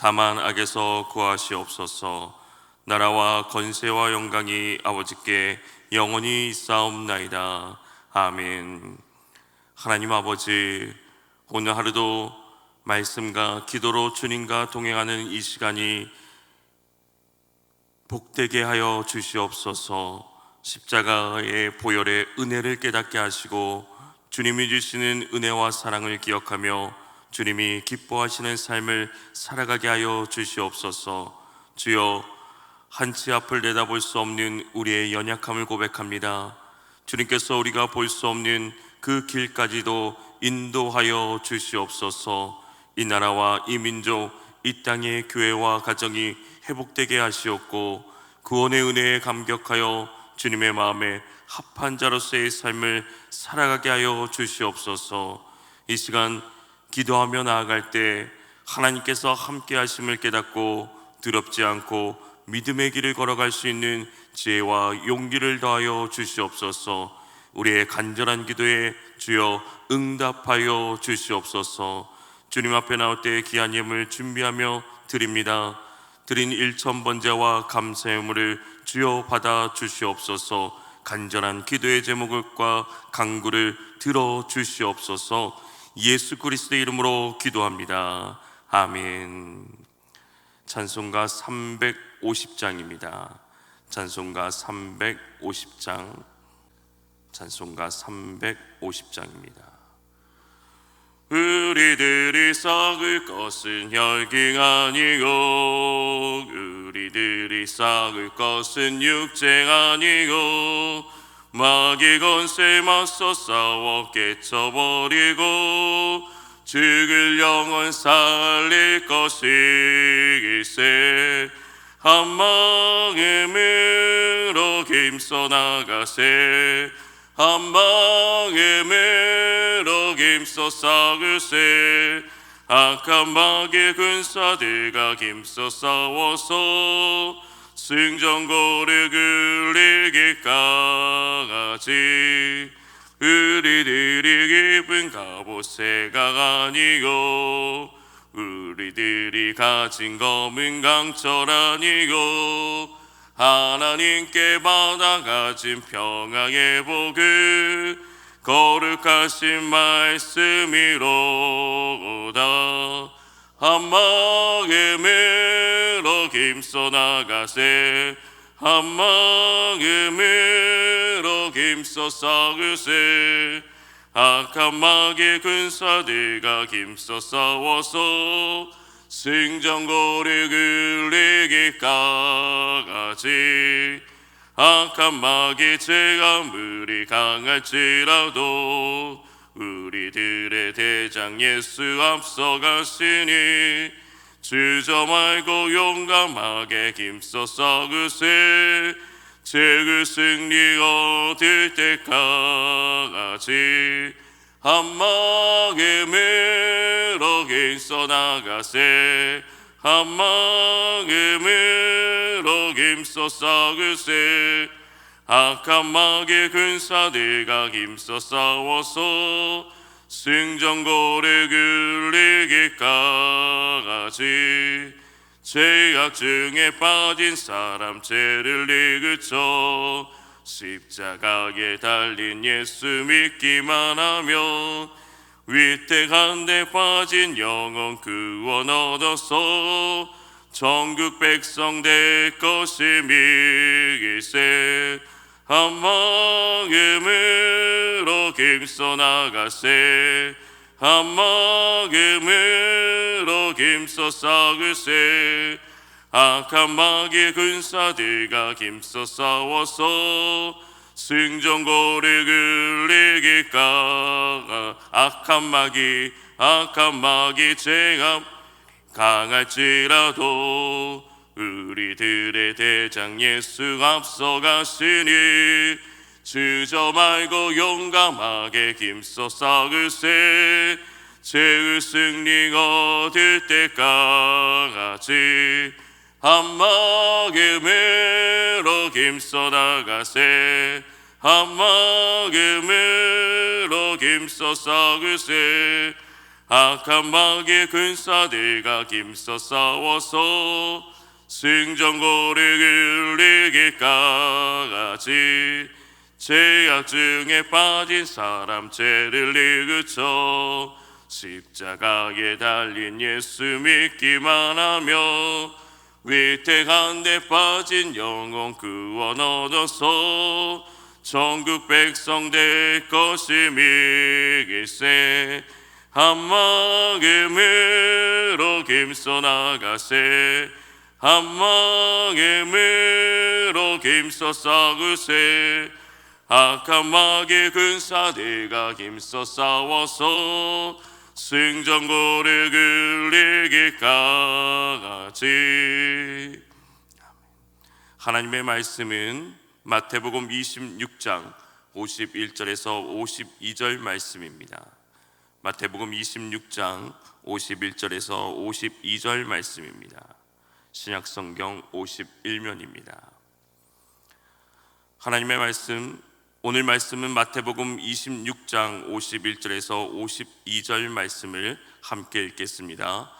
다만 악에서 구하시옵소서. 나라와 건세와 영광이 아버지께 영원히 있사옵나이다. 아멘. 하나님 아버지 오늘 하루도 말씀과 기도로 주님과 동행하는 이 시간이 복되게 하여 주시옵소서. 십자가의 보혈의 은혜를 깨닫게 하시고 주님이 주시는 은혜와 사랑을 기억하며 주님이 기뻐하시는 삶을 살아가게 하여 주시옵소서. 주여 한치 앞을 내다볼 수 없는 우리의 연약함을 고백합니다. 주님께서 우리가 볼 수 없는 그 길까지도 인도하여 주시옵소서. 이 나라와 이 민족 이 땅의 교회와 가정이 회복되게 하시옵고 구원의 은혜에 감격하여 주님의 마음에 합한 자로서의 삶을 살아가게 하여 주시옵소서. 이 시간 기도하며 나아갈 때 하나님께서 함께 하심을 깨닫고 두렵지 않고 믿음의 길을 걸어갈 수 있는 지혜와 용기를 더하여 주시옵소서. 우리의 간절한 기도에 주여 응답하여 주시옵소서. 주님 앞에 나올 때 귀한 예물 준비하며 드립니다. 드린 일천 번제와 감사의 물을 주여 받아 주시옵소서. 간절한 기도의 제목과 강구를 들어 주시옵소서 예수 그리스도의 이름으로 기도합니다. 아멘. 찬송가 350장입니다. 찬송가 350장. 찬송가 350장입니다. 우리들이 썩을 것은 혈기 아니고 우리들이 썩을 것은 육체 아니고 마귀 건세 맞서 싸워 깨쳐버리고 죽을 영혼 살릴 것이기세. 한방에 밀어 힘써 나가세. 한방에 밀어 힘써 싸그세. 악한 마귀 군사들과 힘써 싸워서 승전고를 굴리기까지. 우리들이 기쁜 갑옷새가 아니고 우리들이 가진 검은 강철 아니고 하나님께 받아 가진 평강의 복을 거룩하신 말씀이로다 한방에 밀어 힘써 나가세. 한방에 밀어 힘써 싸우세. 악한 마귀 군사들과 힘써 싸워서 승전고를 굴리기까지. 악한 마귀 제가 물이 강할지라도 우리들의 대장 예수 앞서가시니 주저 말고 용감하게 힘써 싸우세 죄그 승리 얻을 때까지 한방에 밀어 힘써 나가세. 한방에 밀어 힘써 싸우세 마귀 군사들과 힘써 싸워서 승전고를 굴리기까지. 죄악 중에 빠진 사람 죄를 이그쳐 십자가에 달린 예수 믿기만 하며 위태한 데 빠진 영혼 구원 얻어서 전국 백성 될 것임이기세 한방에 밀어 힘써 나가세. 한방에 밀어 힘써 싸우세. 악한 마귀 군사들과 힘써 싸워서 승전고를 굴리기까 악한 마귀 악한 마귀 제가 강할지라도 우리들의 대장 예수 앞서가시니 주저 말고 용감하게 힘써 싸으세. 죄의 승리 얻을 때까지 한마음으로 힘써 나가세. 한마음으로 힘써 싸으세. 악한 마귀의 군사들과 힘써 싸워서 승전고를 이기까지. 죄악 중에 빠진 사람 죄를 이그쳐 십자가에 달린 예수 믿기만 하며 위태한 데 빠진 영혼 구원 얻어서 전국 백성 될 것임이기세 한마음으로 힘써 나가세 한마음으로 힘써 싸우세 악한 마귀 군사들과 힘써 싸워서 승전고를 이기까지 하나님의 말씀은 마태복음 26장 51절에서 52절 말씀입니다. 마태복음 26장 51절에서 52절 말씀입니다. 신약 성경 51면입니다. 하나님의 말씀 오늘 말씀은 마태복음 26장 51절에서 52절 말씀을 함께 읽겠습니다.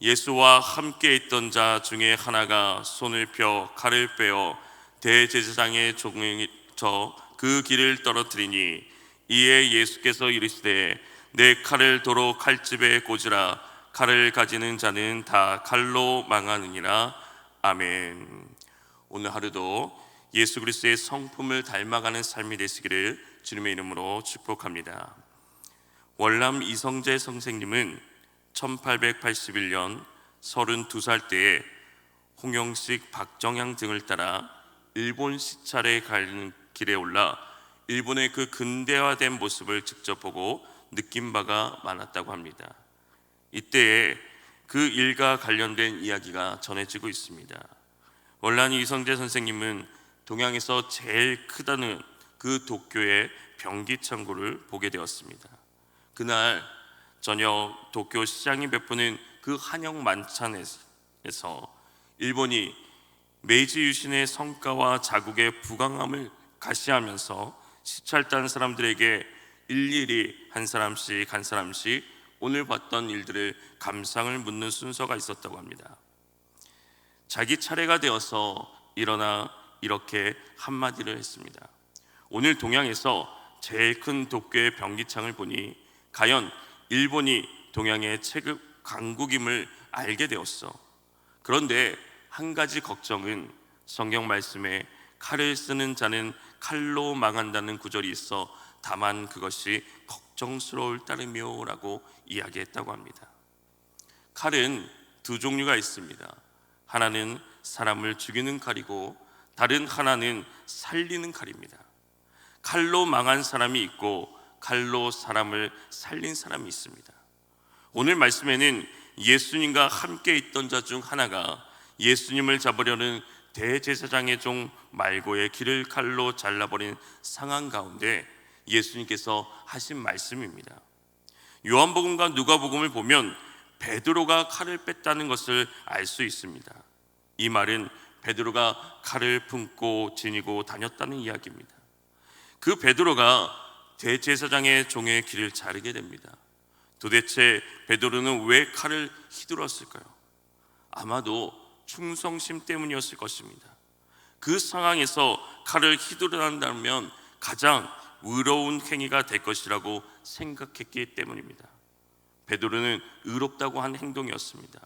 예수와 함께 있던 자 중에 하나가 손을 펴 칼을 빼어 대제사장의 종에 저그 길을 떨어뜨리니 이에 예수께서 이르시되 내 칼을 도로 칼집에 꽂으라 칼을 가지는 자는 다 칼로 망하느니라 아멘. 오늘 하루도 예수 그리스도의 성품을 닮아가는 삶이 되시기를 주님의 이름으로 축복합니다. 월남 이성재 선생님은 1881년 32살 때에 홍영식, 박정향 등을 따라 일본 시찰에 가는 길에 올라 일본의 그 근대화된 모습을 직접 보고 느낀 바가 많았다고 합니다. 이때에 그 일과 관련된 이야기가 전해지고 있습니다. 월란이 이성재 선생님은 동양에서 제일 크다는 그 도쿄의 병기 창고를 보게 되었습니다. 그날 저녁 도쿄 시장이 베푸는 그 한영 만찬에서 일본이 메이지 유신의 성과와 자국의 부강함을 가시하면서 시찰단 사람들에게 일일이 한 사람씩 한 사람씩 오늘 봤던 일들을 감상을 묻는 순서가 있었다고 합니다. 자기 차례가 되어서 일어나 이렇게 한마디를 했습니다. 오늘 동양에서 제일 큰 도쿄의 병기창을 보니 과연 일본이 동양의 체급 강국임을 알게 되었어. 그런데 한 가지 걱정은 성경 말씀에 칼을 쓰는 자는 칼로 망한다는 구절이 있어 다만 그것이 걱 정스러울 따름이요라고 이야기했다고 합니다. 칼은 두 종류가 있습니다. 하나는 사람을 죽이는 칼이고 다른 하나는 살리는 칼입니다. 칼로 망한 사람이 있고 칼로 사람을 살린 사람이 있습니다. 오늘 말씀에는 예수님과 함께 있던 자 중 하나가 예수님을 잡으려는 대제사장의 종 말고의 길을 칼로 잘라버린 상황 가운데 예수님께서 하신 말씀입니다. 요한복음과 누가복음을 보면 베드로가 칼을 뺐다는 것을 알 수 있습니다. 이 말은 베드로가 칼을 품고 지니고 다녔다는 이야기입니다. 그 베드로가 대제사장의 종의 길을 자르게 됩니다. 도대체 베드로는 왜 칼을 휘둘렀을까요? 아마도 충성심 때문이었을 것입니다. 그 상황에서 칼을 휘두른다면 가장 의로운 행위가 될 것이라고 생각했기 때문입니다. 베드로는 의롭다고 한 행동이었습니다.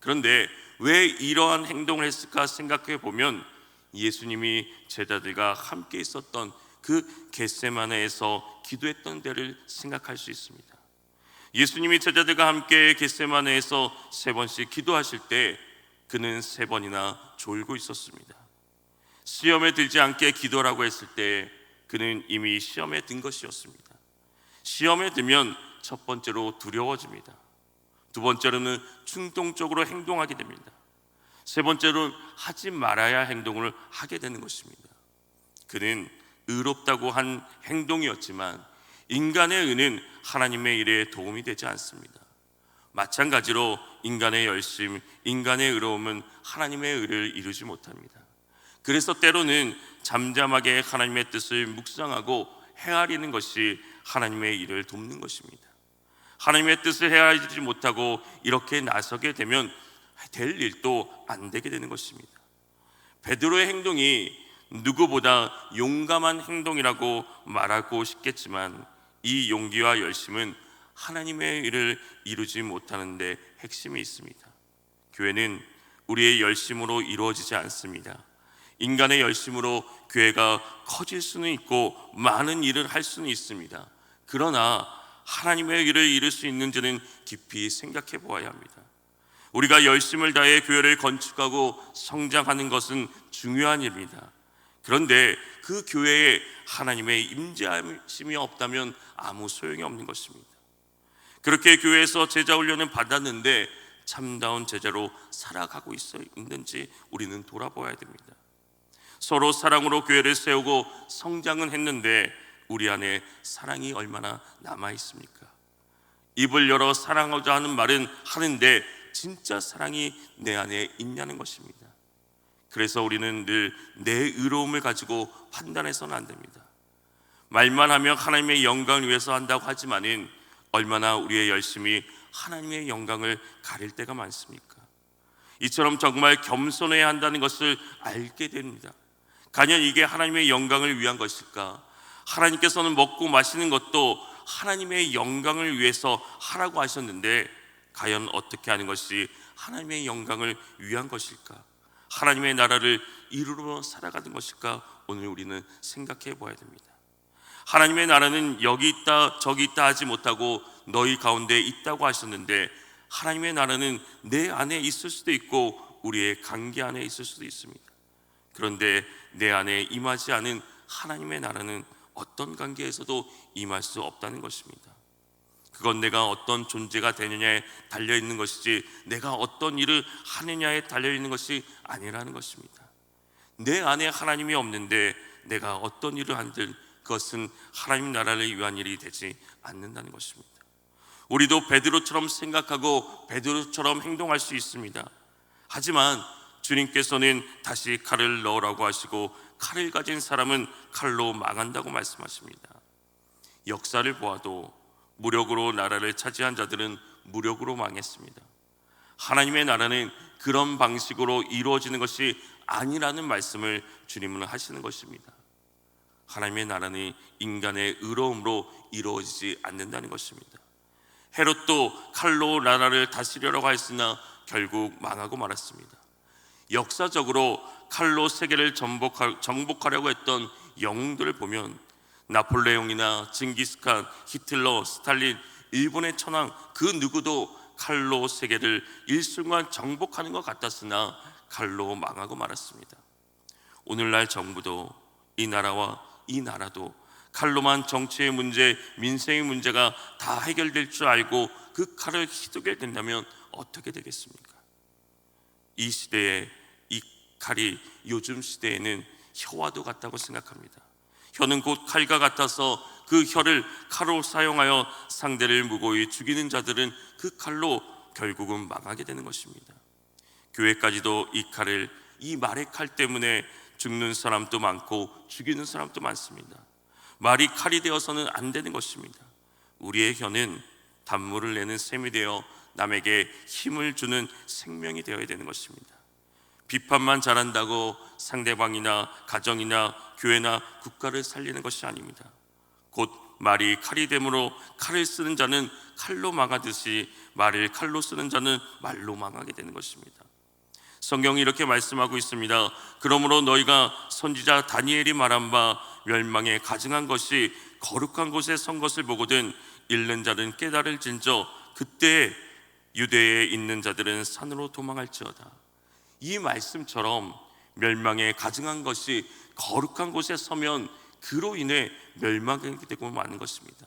그런데 왜 이러한 행동을 했을까 생각해 보면 예수님이 제자들과 함께 있었던 그 겟세마네에서 기도했던 때를 생각할 수 있습니다. 예수님이 제자들과 함께 겟세마네에서 세 번씩 기도하실 때 그는 세 번이나 졸고 있었습니다. 시험에 들지 않게 기도라고 했을 때 그는 이미 시험에 든 것이었습니다. 시험에 들면 첫 번째로 두려워집니다. 두 번째로는 충동적으로 행동하게 됩니다. 세 번째로는 하지 말아야 행동을 하게 되는 것입니다. 그는 의롭다고 한 행동이었지만 인간의 의는 하나님의 일에 도움이 되지 않습니다. 마찬가지로 인간의 열심, 인간의 의로움은 하나님의 의를 이루지 못합니다. 그래서 때로는 잠잠하게 하나님의 뜻을 묵상하고 헤아리는 것이 하나님의 일을 돕는 것입니다. 하나님의 뜻을 헤아리지 못하고 이렇게 나서게 되면 될 일도 안 되게 되는 것입니다. 베드로의 행동이 누구보다 용감한 행동이라고 말하고 싶겠지만 이 용기와 열심은 하나님의 일을 이루지 못하는데 핵심이 있습니다. 교회는 우리의 열심으로 이루어지지 않습니다. 인간의 열심으로 교회가 커질 수는 있고 많은 일을 할 수는 있습니다. 그러나 하나님의 일을 이룰 수 있는지는 깊이 생각해 보아야 합니다. 우리가 열심을 다해 교회를 건축하고 성장하는 것은 중요한 일입니다. 그런데 그 교회에 하나님의 임재하심이 없다면 아무 소용이 없는 것입니다. 그렇게 교회에서 제자 훈련을 받았는데 참다운 제자로 살아가고 있어 있는지 우리는 돌아보아야 됩니다. 서로 사랑으로 교회를 세우고 성장은 했는데 우리 안에 사랑이 얼마나 남아 있습니까? 입을 열어 사랑하자 하는 말은 하는데 진짜 사랑이 내 안에 있냐는 것입니다. 그래서 우리는 늘 내 의로움을 가지고 판단해서는 안 됩니다. 말만 하며 하나님의 영광을 위해서 한다고 하지만은 얼마나 우리의 열심이 하나님의 영광을 가릴 때가 많습니까? 이처럼 정말 겸손해야 한다는 것을 알게 됩니다. 가년 이게 하나님의 영광을 위한 것일까? 하나님께서는 먹고 마시는 것도 하나님의 영광을 위해서 하라고 하셨는데 과연 어떻게 하는 것이 하나님의 영광을 위한 것일까? 하나님의 나라를 이루러 살아가는 것일까? 오늘 우리는 생각해 보아야 됩니다. 하나님의 나라는 여기 있다 저기 있다 하지 못하고 너희 가운데 있다고 하셨는데 하나님의 나라는 내 안에 있을 수도 있고 우리의 관계 안에 있을 수도 있습니다. 그런데 내 안에 임하지 않은 하나님의 나라는 어떤 관계에서도 임할 수 없다는 것입니다. 그건 내가 어떤 존재가 되느냐에 달려 있는 것이지 내가 어떤 일을 하느냐에 달려 있는 것이 아니라는 것입니다. 내 안에 하나님이 없는데 내가 어떤 일을 한들 그것은 하나님 나라를 위한 일이 되지 않는다는 것입니다. 우리도 베드로처럼 생각하고 베드로처럼 행동할 수 있습니다. 하지만 주님께서는 다시 칼을 넣으라고 하시고 칼을 가진 사람은 칼로 망한다고 말씀하십니다. 역사를 보아도 무력으로 나라를 차지한 자들은 무력으로 망했습니다. 하나님의 나라는 그런 방식으로 이루어지는 것이 아니라는 말씀을 주님은 하시는 것입니다. 하나님의 나라는 인간의 의로움으로 이루어지지 않는다는 것입니다. 헤롯도 칼로 나라를 다스리려고 했으나 결국 망하고 말았습니다. 역사적으로 칼로 세계를 정복하려고 했던 영웅들을 보면 나폴레옹이나 징기스칸, 히틀러, 스탈린, 일본의 천황 그 누구도 칼로 세계를 일순간 정복하는 것 같았으나 칼로 망하고 말았습니다. 오늘날 정부도 이 나라와 이 나라도 칼로만 정치의 문제, 민생의 문제가 다 해결될 줄 알고 그 칼을 휘두게 된다면 어떻게 되겠습니까? 이 시대에 이 칼이 요즘 시대에는 혀와도 같다고 생각합니다. 혀는 곧 칼과 같아서 그 혀를 칼로 사용하여 상대를 무고히 죽이는 자들은 그 칼로 결국은 망하게 되는 것입니다. 교회까지도 이 칼을 이 말의 칼 때문에 죽는 사람도 많고 죽이는 사람도 많습니다. 말이 칼이 되어서는 안 되는 것입니다. 우리의 혀는 단물을 내는 셈이 되어 남에게 힘을 주는 생명이 되어야 되는 것입니다. 비판만 잘한다고 상대방이나 가정이나 교회나 국가를 살리는 것이 아닙니다. 곧 말이 칼이 되므로 칼을 쓰는 자는 칼로 망하듯이 말을 칼로 쓰는 자는 말로 망하게 되는 것입니다. 성경이 이렇게 말씀하고 있습니다. 그러므로 너희가 선지자 다니엘이 말한 바 멸망에 가증한 것이 거룩한 곳에 선 것을 보거든 잃는 자는 깨달을 진저 그때 유대에 있는 자들은 산으로 도망할지어다. 이 말씀처럼 멸망에 가증한 것이 거룩한 곳에 서면 그로 인해 멸망하게 되고 마는 것입니다.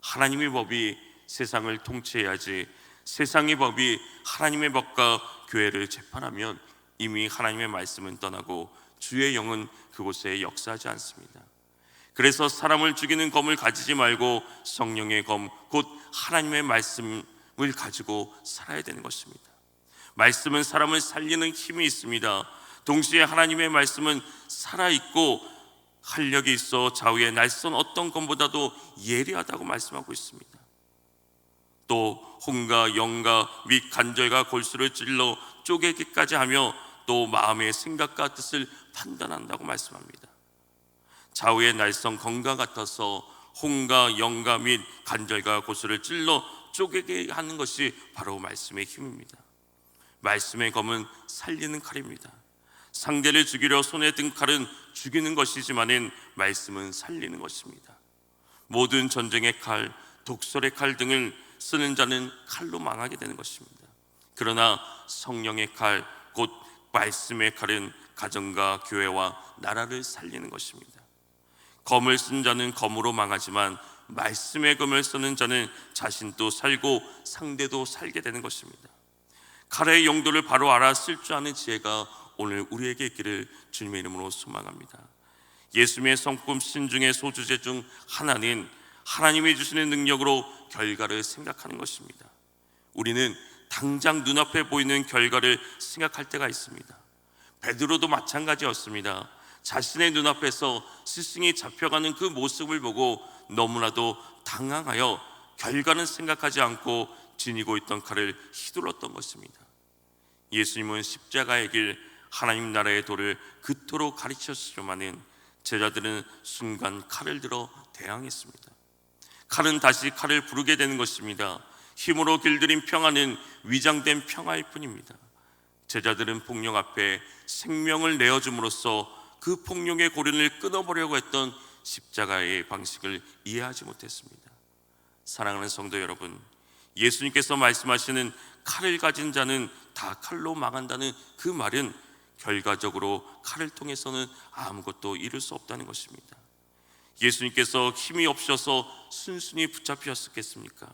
하나님의 법이 세상을 통치해야지 세상의 법이 하나님의 법과 교회를 재판하면 이미 하나님의 말씀은 떠나고 주의 영은 그곳에 역사하지 않습니다. 그래서 사람을 죽이는 검을 가지지 말고 성령의 검, 곧 하나님의 말씀을 가지고 살아야 되는 것입니다. 말씀은 사람을 살리는 힘이 있습니다. 동시에 하나님의 말씀은 살아있고 활력이 있어 좌우의 날선 어떤 검보다도 예리하다고 말씀하고 있습니다. 또 혼과 영과 및 간절과 골수를 찔러 쪼개기까지 하며 또 마음의 생각과 뜻을 판단한다고 말씀합니다. 좌우의 날선 검과 같아서 혼과 영과 및 간절과 골수를 찔러 쪼개게 하는 것이 바로 말씀의 힘입니다. 말씀의 검은 살리는 칼입니다. 상대를 죽이려 손에 든 칼은 죽이는 것이지만은 말씀은 살리는 것입니다. 모든 전쟁의 칼, 독설의 칼 등을 쓰는 자는 칼로 망하게 되는 것입니다. 그러나 성령의 칼, 곧 말씀의 칼은 가정과 교회와 나라를 살리는 것입니다. 검을 쓴 자는 검으로 망하지만 말씀의 검을 쓰는 자는 자신도 살고 상대도 살게 되는 것입니다. 칼의 용도를 바로 알아 쓸 줄 아는 지혜가 오늘 우리에게 있기를 주님의 이름으로 소망합니다. 예수님의 성품 신중의 소주제 중 하나는 하나님이 주시는 능력으로 결과를 생각하는 것입니다. 우리는 당장 눈앞에 보이는 결과를 생각할 때가 있습니다. 베드로도 마찬가지였습니다. 자신의 눈앞에서 스승이 잡혀가는 그 모습을 보고 너무나도 당황하여 결과는 생각하지 않고 지니고 있던 칼을 휘둘렀던 것입니다. 예수님은 십자가의 길 하나님 나라의 도를 그토록 가르쳤지만은 제자들은 순간 칼을 들어 대항했습니다. 칼은 다시 칼을 부르게 되는 것입니다. 힘으로 길들인 평화는 위장된 평화일 뿐입니다. 제자들은 폭력 앞에 생명을 내어줌으로써 그 폭력의 고리를 끊어보려고 했던 십자가의 방식을 이해하지 못했습니다. 사랑하는 성도 여러분, 예수님께서 말씀하시는 칼을 가진 자는 다 칼로 망한다는 그 말은 결과적으로 칼을 통해서는 아무것도 이룰 수 없다는 것입니다. 예수님께서 힘이 없어서 순순히 붙잡히셨겠습니까?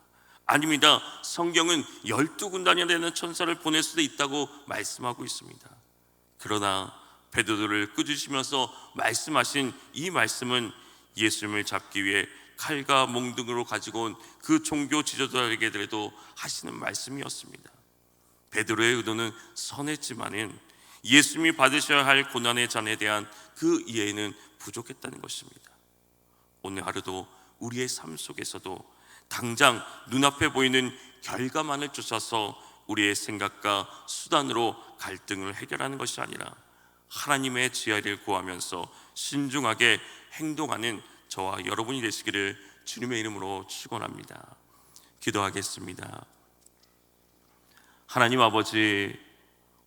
아닙니다. 성경은 열두 군단이 되는 천사를 보낼 수도 있다고 말씀하고 있습니다. 그러나 베드로를 꾸짖으면서 말씀하신 이 말씀은 예수님을 잡기 위해 칼과 몽둥으로 가지고 온 그 종교 지도자에게도 하시는 말씀이었습니다. 베드로의 의도는 선했지만은 예수님이 받으셔야 할 고난의 잔에 대한 그 이해는 부족했다는 것입니다. 오늘 하루도 우리의 삶 속에서도 당장 눈앞에 보이는 결과만을 쫓아서 우리의 생각과 수단으로 갈등을 해결하는 것이 아니라 하나님의 지혜를 구하면서 신중하게 행동하는 저와 여러분이 되시기를 주님의 이름으로 축원합니다. 기도하겠습니다. 하나님 아버지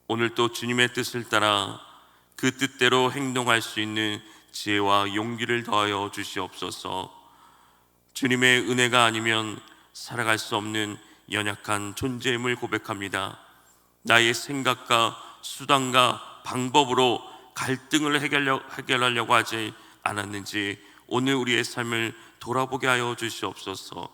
오늘 또 주님의 뜻을 따라 그 뜻대로 행동할 수 있는 지혜와 용기를 더하여 주시옵소서. 주님의 은혜가 아니면 살아갈 수 없는 연약한 존재임을 고백합니다. 나의 생각과 수단과 방법으로 갈등을 해결하려고 하지 않았는지 오늘 우리의 삶을 돌아보게 하여 주시옵소서.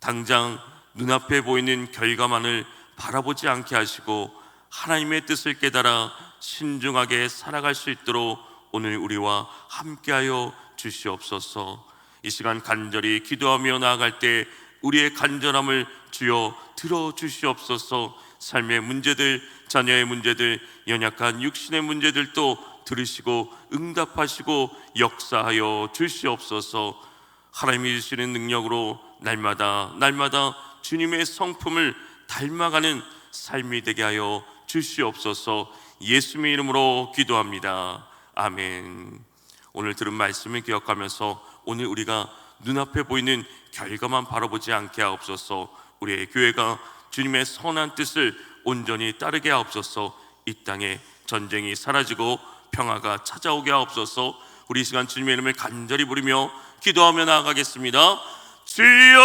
당장 눈앞에 보이는 결과만을 바라보지 않게 하시고 하나님의 뜻을 깨달아 신중하게 살아갈 수 있도록 오늘 우리와 함께하여 주시옵소서. 이 시간 간절히 기도하며 나아갈 때 우리의 간절함을 주여 들어 주시옵소서. 삶의 문제들, 자녀의 문제들, 연약한 육신의 문제들도 들으시고 응답하시고 역사하여 주시옵소서. 하나님이 주시는 능력으로 날마다 날마다 주님의 성품을 닮아가는 삶이 되게 하여 주시옵소서. 예수님의 이름으로 기도합니다. 아멘. 오늘 들은 말씀을 기억하면서 오늘 우리가 눈앞에 보이는 결과만 바라보지 않게 하옵소서. 우리의 교회가 주님의 선한 뜻을 온전히 따르게 하옵소서. 이 땅에 전쟁이 사라지고 평화가 찾아오게 하옵소서. 우리 이 시간 주님의 이름을 간절히 부르며 기도하며 나아가겠습니다. 주여!